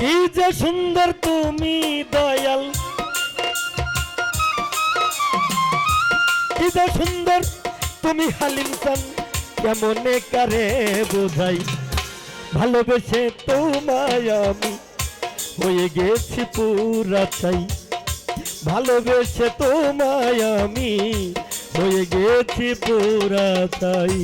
কি যে সুন্দর তুমি দয়াল। কি যে সুন্দর তুমি হালিম চান কেমনে কারে বোঝাই। ভালোবেসে তোমায় আমি হয়ে গেছি পুরা চাই। ভালোবেসে তোমায় আমি হয়ে গেছি পুরা চাই।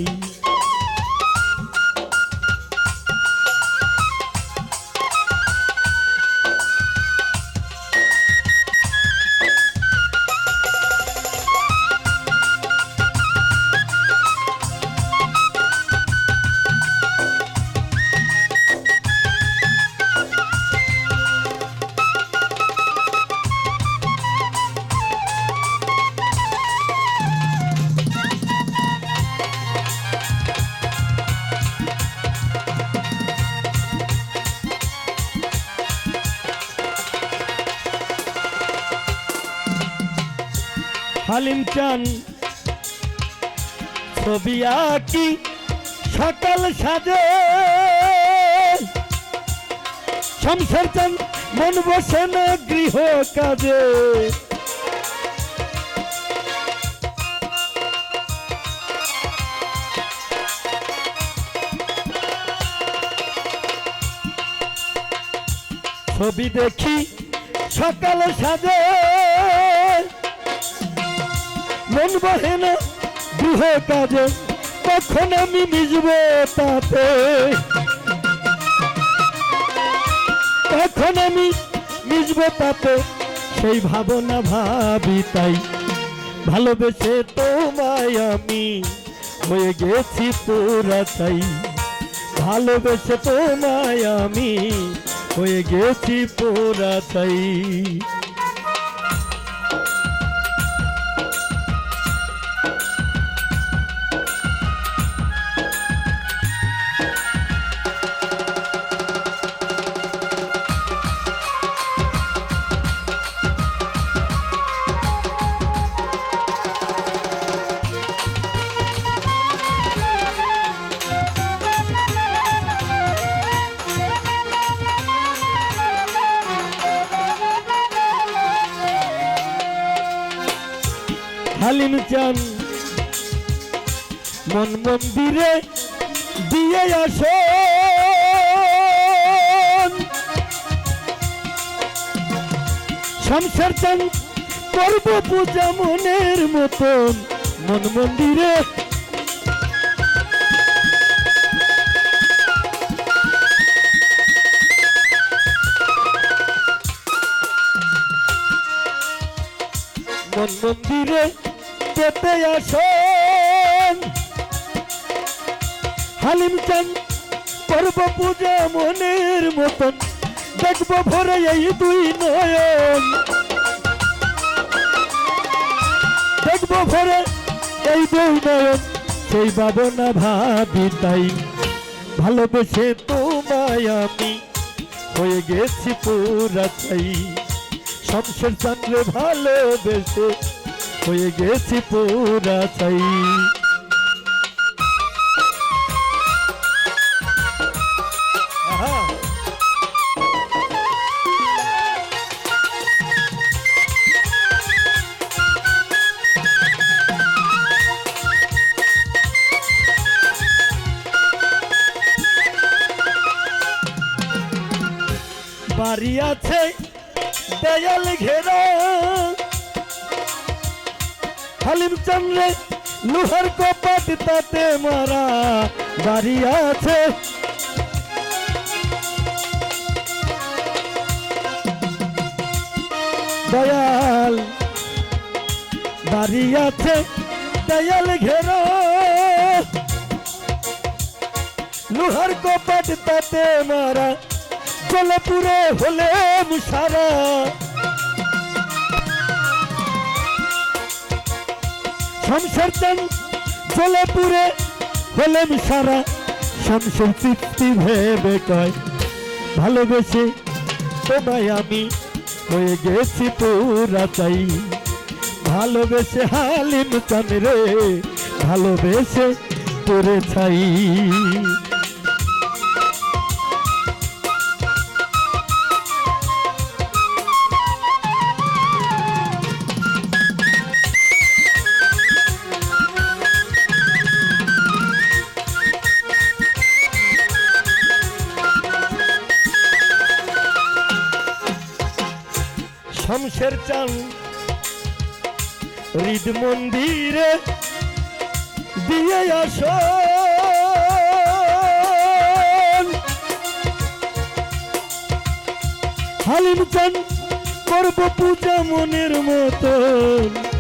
হালিম চান। ছবি আঁকি, সকাল সাজে। সংসার চান, মন বসে না গৃহ কাজে। ছবি দেখি, সকাল সাজে। মন বহে না গৃহ কাজে, কখন আমি মিশব তাতে? কখন আমি মিশব তাতে? সেই ভাবনা ভাবি তাই। ভালোবেসে তোমায় আমি হয়ে গেছি তোরা চাই ভালোবেসে তোমায় আমি হয়ে গেছি পোরা চাই হালিম চান। মন মন্দিরে দিয়ে আসো সংসার চান করব পূজা মনের মতন। মন মন্দিরে মন মন্দিরে পেতে আসন। হালিম চান, করব পূজা মনের মতন, দেখব ভরে এই দুই নয়ন। দেখব ভরে এই দুই নয়ন, সেই ভাবনা ভাবি তাই। ভালোবেসে তোমায় আমি হয়ে গেছি পুরা চাই। শমশের চন্দ্রে ভালোবেসে হয়ে গেছি পুরা চাই বাড়ি আছে দেয়াল ঘেরা। হালিম চন্দ্রে লোহার কপাট তাতে মারা বাড়ি আছে। দয়াল, বাড়ি আছে, দয়াল ঘেরা। লোহার কপাট তাতে মারা জলে পুরে হলে সারা। সংসার চান জলে পুরে হলেন সারা। সংসার তৃপ্তি ভেবে কয়, ভালোবেসে তোমায় আমি হয়ে গেছি পুরা চাই ভালোবেসে হালিম চান রে ভালোবেসে পরে ছাই। শমশের চান হৃদ মন্দিরে দিয়ে আস। হালিম চান করব পূজা মনের মতন।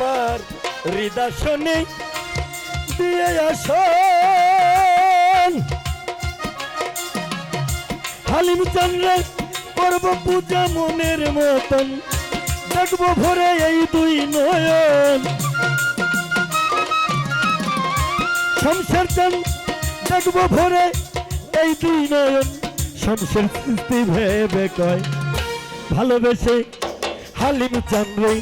আমার হৃদাসনে দিয়ে আসন হালিম চন্দ্রে করব পূজা মনের মতন, দেখব ভরে এই দুই নয়ন। শমশের চান, দেখব ভরে এই দুই নয়ন। শমশের ভেবে কয়, ভালোবেসে হালিম চান্দ্রে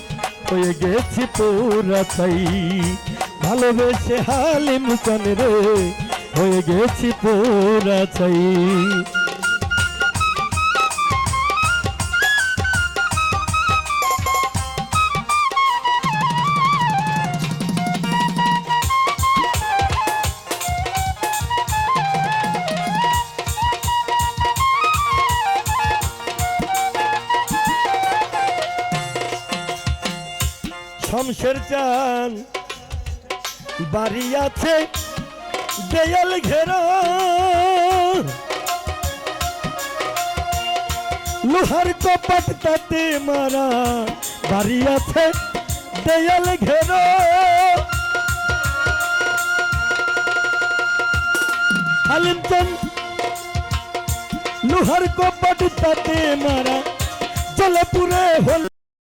হয়ে গেছি পুরা তাই। ভালোবেসে হালিম চান্দ্রে হয়ে গেছি পুরা চাই শমশের চান? বাড়ি আছে দেয়াল ঘেরা। লোহার কপাট তাতে মারা। বাড়ি আছে দেয়াল ঘেরা। হালিম চান, লোহার কপাট তাতে মারা। চলে পুরে হল